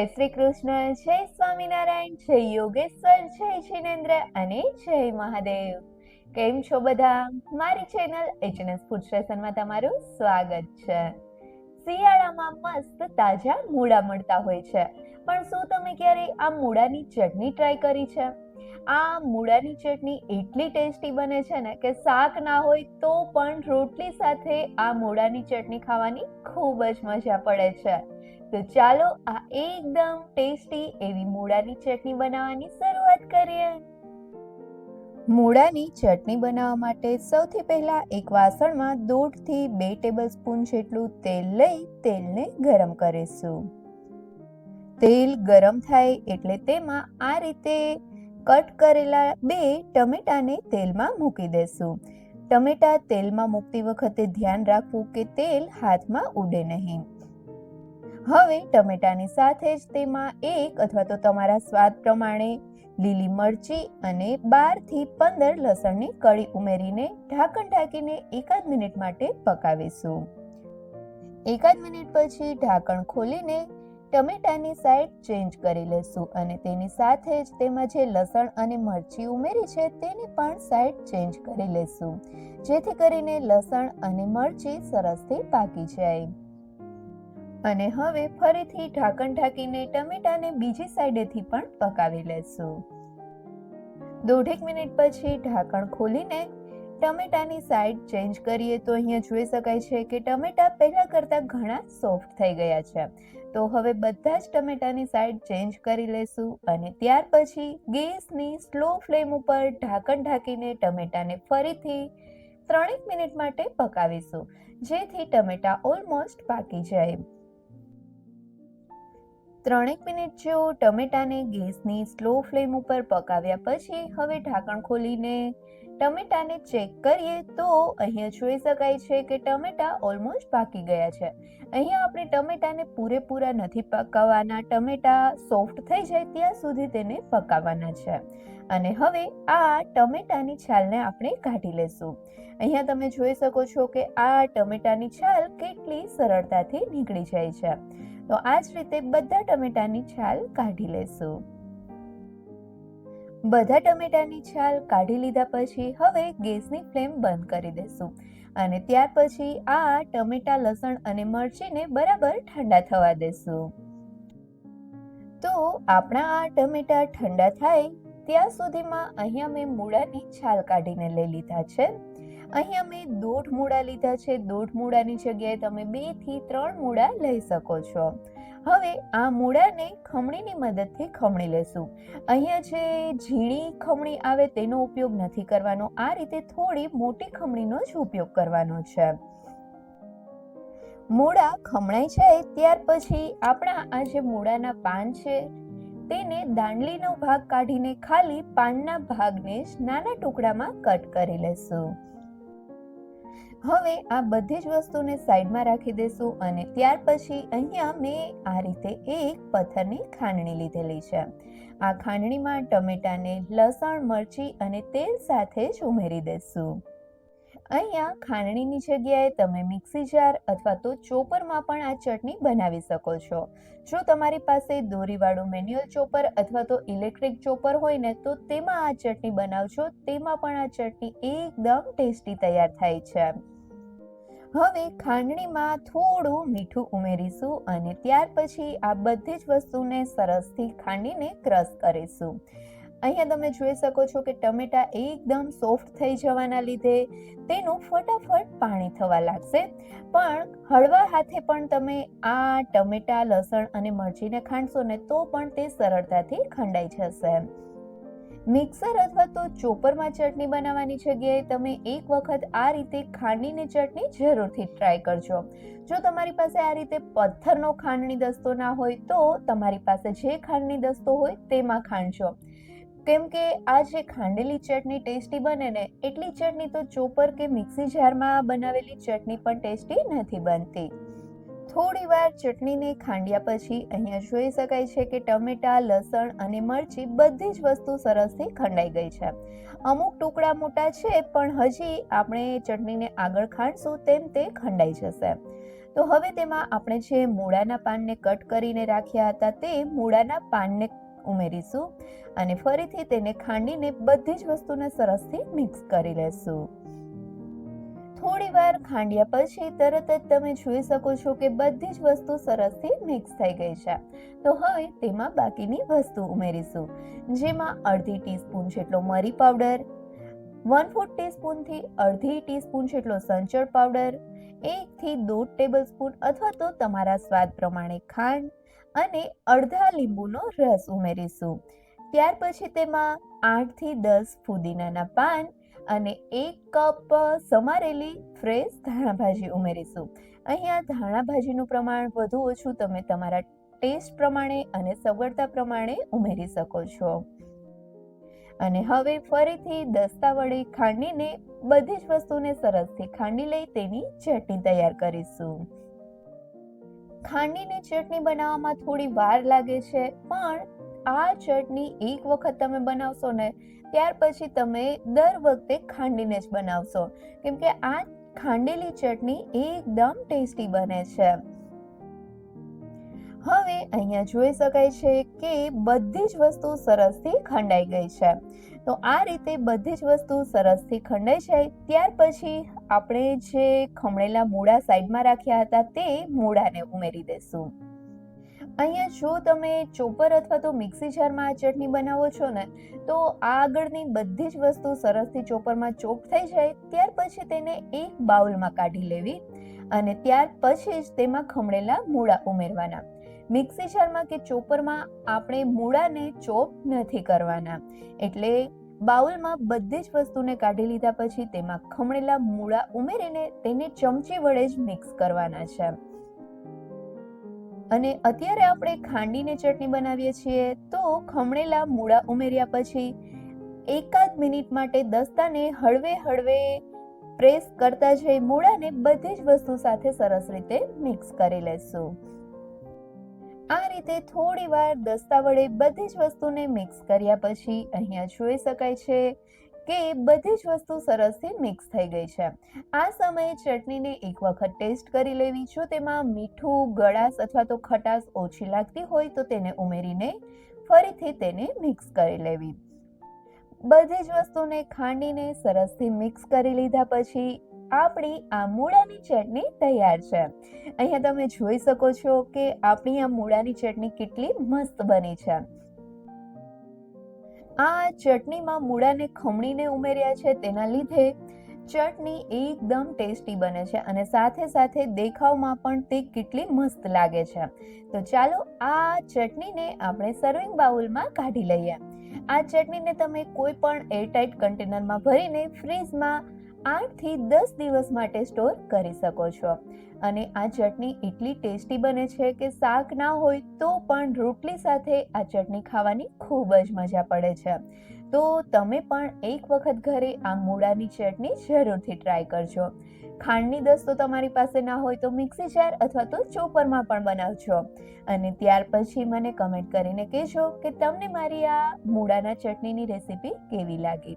જય શ્રી કૃષ્ણ, જય સ્વામિનારાયણ, જય યોગેશ્વર, જય જિનેન્દ્ર અને જય મહાદેવ. કેમ છો બધા? મારી ચેનલ એચએનએસ ફૂડ સ્ટેશનમાં તમારું સ્વાગત છે. શિયાળામાં મસ્ત તાજા મૂળા મળતા હોય છે. પણ શું તમે ક્યારેય આ મૂળાની ચટણી ટ્રાય કરી છે? આ મૂળાની ચટણી એટલી ટેસ્ટી બને છે ને કે શાક ના હોય તો પણ રોટલી સાથે આ મૂળાની ચટણી ખાવાની ખૂબ જ મજા પડે છે. તો ચાલો આ એકદમ ટેસ્ટી એવી મૂળાની ચટણી બનાવવાની શરૂઆત કરીએ. મૂળાની ચટણી બનાવવા માટે સૌથી પહેલા એક વાસણમાં દોઢથી બે ટેબલ સ્પૂન જેટલું તેલ લઈ તેલને ગરમ કરીશું. તેલ ગરમ થાય એટલે તેમાં આ રીતે કટ કરેલા બે ટમેટાને તેલમાં મૂકી દેશું. ટમેટા તેલમાં મૂકતી વખતે ધ્યાન રાખવું કે તેલ હાથમાં ઉડે નહીં. હવે ટમેટાની સાથે જ તેમાં એક અથવા તો તમારા સ્વાદ પ્રમાણે લીલી મરચી અને બારથી પંદર લસણની કળી ઉમેરીને ઢાંકણ ઢાંકીને એકાદ મિનિટ માટે પકાવીશું. એકાદ મિનિટ પછી ઢાંકણ ખોલીને ટમેટાની સાઈડ ચેન્જ કરી લેશું અને તેની સાથે જ તેમાં જે લસણ અને મરચી ઉમેરી છે તેની પણ સાઈડ ચેન્જ કરી લેશું. જેથી કરીને લસણ અને મરચી સરસથી પાકી જાય. અને હવે ફરીથી ઢાંકણ ઢાંકીને ટમેટાને બીજી સાઈડેથી પણ પકાવી લેશું. દોઢેક મિનિટ પછી ઢાંકણ ખોલીને ટમેટાની સાઈડ ચેન્જ કરીએ તો અહીંયા જોઈ શકાય છે કે ટમેટા પહેલા કરતાં ઘણા સોફ્ટ થઈ ગયા છે. તો હવે બધા જ ટમેટાની સાઈડ ચેન્જ કરી લેશું અને ત્યાર પછી ગેસની સ્લો ફ્લેમ ઉપર ઢાંકણ ઢાંકીને ટમેટાને ફરીથી ત્રણેક મિનિટ માટે પકાવીશું, જેથી ટમેટા ઓલમોસ્ટ પાકી જાય. ત્રણેક મિનિટ જેવો ટમેટાને ગેસની સ્લો ફ્લેમ ઉપર પકાવ્યા પછી હવે ઢાંકણ ખોલીને ટમેટાને ચેક કરીએ તો અહીંયા જોઈ શકાય છે કે ટમેટા ઓલમોસ્ટ પાકી ગયા છે. અહીંયા આપણે ટમેટાને પૂરેપૂરા નથી પકાવવાના, ટમેટા સોફ્ટ થઈ જાય ત્યાં સુધી તેને પકાવવાના છે. અને હવે આ ટમેટાની છાલને આપણે કાઢી લેશું. અહીંયા તમે જોઈ શકો છો કે આ ટમેટાની છાલ કેટલી સરળતાથી નીકળી જાય છે. તો આ જ રીતે બધા ટમેટાની છાલ કાઢી લેશું. બધા ટમેટાની છાલ કાઢી લીધા પછી હવે ગેસની ફ્લેમ બંધ કરી દેશું અને ત્યાર પછી આ ટમેટા, લસણ અને મરચીને બરાબર ઠંડા થવા દેશું. તો આપણા આ ટમેટા ઠંડા થાય ત્યાં સુધીમાં અહીંયા મેં મૂળાની છાલ કાઢીને લઈ લીધા છે. અહીંયા અમે દોઢ મૂળા લીધા છે. દોઢ મૂળાની જગ્યાએ તમે બેથી ત્રણ મૂળા લઈ શકો છો. હવે આ મૂળાને ખમણીની મદદથી ખમણી લેશું. અહીંયા જે ઝીણી ખમણી આવે તેનો ઉપયોગ નથી કરવાનો. આ રીતે થોડી મોટી ખમણીનો જ ઉપયોગ કરવાનો છે. મૂળા ખમણાઈ જાય ત્યાર પછી આપણા આ જે મૂળાના પાન છે, તેને દાંડલીનો ભાગ કાઢીને ખાલી પાનના ભાગને જ નાના ટુકડામાં કટ કરી લેશું. હવે આ બધી જ વસ્તુને સાઈડમાં રાખી દેશું અને ત્યાર પછી અહીંયા મેં આ રીતે એક પથ્થરની ખાંડણી લીધેલી છે. આ ખાંડણીમાં ટમેટાને લસણ, મરચી અને તેલ સાથે જ ઉમેરી દેશું. અહીંયા ખાંડણીની જગ્યાએ તમે મિક્સી જાર અથવા તો ચોપરમાં પણ આ ચટણી બનાવી શકો છો. જો તમારી પાસે દોરીવાળું મેન્યુઅલ ચોપર અથવા તો ઇલેક્ટ્રિક ચોપર હોય ને, તો તેમાં આ ચટણી બનાવશો તેમાં પણ આ ચટણી એકદમ ટેસ્ટી તૈયાર થાય છે. હવે ખાંડણીમાં થોડું મીઠું ઉમેરીશું અને ત્યાર પછી આ બધી જ વસ્તુને સરસથી ખાંડીને ક્રશ કરીશું. અહીંયા તમે જોઈ શકો છો કે ટમેટા એકદમ સોફ્ટ થઈ જવાના લીધે તેનું ફટાફટ પાણી થવા લાગશે. પણ હળવા હાથે પણ તમે આ ટમેટા, લસણ અને મરચીને ખાંડશો ને તો પણ તે સરળતાથી ખંડાઈ જશે. મિક્સર અથવા તો ચોપરમાં ચટણી બનાવવાની જગ્યાએ તમે એક વખત આ રીતે ખાંડીની ચટણી જરૂરથી ટ્રાય કરજો. જો તમારી પાસે આ રીતે પથ્થરનો ખાંડણી દસ્તો ના હોય, તો તમારી પાસે જે ખાંડણી દસ્તો હોય તેમાં ખાંડજો. કેમ કે આ જે ખાંડેલી ચટણી ટેસ્ટી બને ને, એટલી ચટણી તો ચોપર કે મિક્સી જારમાં બનાવેલી ચટણી પણ ટેસ્ટી નથી બનતી. થોડી વાર ચટણીને ખાંડ્યા પછી અહીંયા જોઈ શકાય છે કે ટમેટા, લસણ અને મરચી બધી જ વસ્તુ સરસથી ખંડાઈ ગઈ છે. અમુક ટુકડા મોટા છે, પણ હજી આપણે ચટણીને આગળ ખાંડશું તેમ તે ખંડાઈ જશે. તો હવે તેમાં આપણે જે મૂળાના પાનને કટ કરીને રાખ્યા હતા તે મૂળાના પાનને ઉમેરીશું અને ફરીથી તેને ખાંડીને બધી જ વસ્તુને સરસથી મિક્સ કરી લેશું. થોડી વાર ખાંડ્યા પછી તરત જ તમે જોઈ શકો છો કે બધી જ વસ્તુ સરસથી મિક્સ થઈ ગઈ છે. તો હવે તેમાં બાકીની વસ્તુ ઉમેરીશું. જેમાં અડધી ટીસ્પૂન જેટલો મરી પાવડર વન ફોર્થ ટીસ્પૂનથી અડધી ટીસ્પૂન જેટલો સંચળ પાવડર એકથી દોઢ ટેબલ સ્પૂન અથવા તો તમારા સ્વાદ પ્રમાણે ખાંડ અને અડધા લીંબુનો રસ ઉમેરીશું. ત્યાર પછી તેમાં આઠથી દસ ફુદીનાના પાન અને એક કપ સમારેલી ફ્રેશ ધાણા ભાજી ઉમેરીશું. અહીંયા ધાણા ભાજીનું પ્રમાણ વધુ ઓછું તમે તમારા ટેસ્ટ પ્રમાણે અને સગવડતા પ્રમાણે ઉમેરી શકો છો. અને હવે ફરીથી દસ્તા વડે ખાંડીને બધી જ વસ્તુને સરસથી ખાંડી લઈ તેની ચટણી તૈયાર કરીશું. ખાંડીની ચટણી બનાવવામાં થોડી વાર લાગે છે, પણ આ ચટણી એક વખત તમે બનાવશો ને, ત્યાર પછી તમે દર વખતે ખાંડીને જ બનાવશો. કેમ કે આ ખાંડેલી ચટણી એકદમ ટેસ્ટી બને છે. હવે અહીંયા જોઈ શકાય છે કે બધી જ વસ્તુ સરસથી ખંડાઈ ગઈ છે. તો આ રીતે બધી જ વસ્તુ સરસથી ખંડાઈ જાય, ત્યાર પછી આપણે જે ખમણેલા મૂળા સાઈડમાં રાખ્યા હતા તે મૂળાને ઉમેરી દેશું. અહીંયા જો તમે ચોપર અથવા તો મિક્સી જારમાં આ ચટણી બનાવો છો ને, તો આગળની બધી જ વસ્તુ સરસથી ચોપરમાં ચોપ થઈ જાય, ત્યાર પછી તેને એક બાઉલમાં કાઢી લેવી અને ત્યાર પછી જ તેમાં ખમણેલા મૂળા ઉમેરવાના. મિક્સી જારમાં કે ચોપરમાં આપણે મૂળાને ચોપ નથી કરવાના. એટલે બાઉલમાં બધી જ વસ્તુને કાઢી લીધા પછી તેમાં ખમણેલા મૂળા ઉમેરીને તેને ચમચી વડે જ મિક્સ કરવાના છે. અને અત્યારે આપણે ખાંડીને ચટણી બનાવીએ છીએ, તો ખમણેલા મૂળા ઉમેર્યા પછી એકાદ મિનિટ માટે દસ્તાને હળવે હળવે પ્રેસ કરતા જઈ મૂળાને બધી જ વસ્તુ સાથે સરસ રીતે મિક્સ કરી લેશું. આ રીતે થોડી વાર દસ્તા વડે બધી જ વસ્તુને મિક્સ કર્યા પછી અહીંયા જોઈ શકાય છે. કે બધી જ વસ્તુ સરસથી મિક્સ થઈ ગઈ છે. આ સમયે ચટણીને એક વખત ટેસ્ટ કરી લેવી. જો તેમાં મીઠું, ગળાશ અથવા તો ખટાશ ઓછી લાગતી હોય તો તેને ઉમેરીને ફરીથી તેને મિક્સ કરી લેવી. બધી જ વસ્તુને ખાંડીને સરસથી મિક્સ કરી લીધા પછી આપણી આ મૂળાની ચટણી તૈયાર છે. અહીંયા તમે જોઈ શકો છો કે આપણી આ મૂળાની ચટણી કેટલી મસ્ત બની છે. આ ચટણીમાં મૂળાને ખમણીને ઉમેર્યા છે. તેના લીધે ચટણી એકદમ ટેસ્ટી બને છે અને સાથે સાથે દેખાવમાં પણ તે કેટલી મસ્ત લાગે છે. તો ચાલો આ ચટણીને આપણે સર્વિંગ બાઉલમાં કાઢી લઈએ. આ ચટણીને તમે કોઈ પણ એરટાઇટ કન્ટેનરમાં ભરીને ફ્રીજમાં આઠથી દસ દિવસ માટે સ્ટોર કરી શકો છો. અને આ ચટણી એટલી ટેસ્ટી બને છે કે શાક ના હોય તો પણ રોટલી સાથે આ ચટણી ખાવાની ખૂબ જ મજા પડે છે. તો તમે પણ એક વખત ઘરે આ મૂળાની ચટણી જરૂરથી ટ્રાય કરજો. ખાંડની દસ તો તમારી પાસે ના હોય તો મિક્સી જાર અથવા તો ચોપરમાં પણ બનાવજો. અને ત્યાર પછી મને કમેન્ટ કરીને કહેજો કે તમને મારી આ મૂળાના ચટણીની રેસીપી કેવી લાગી?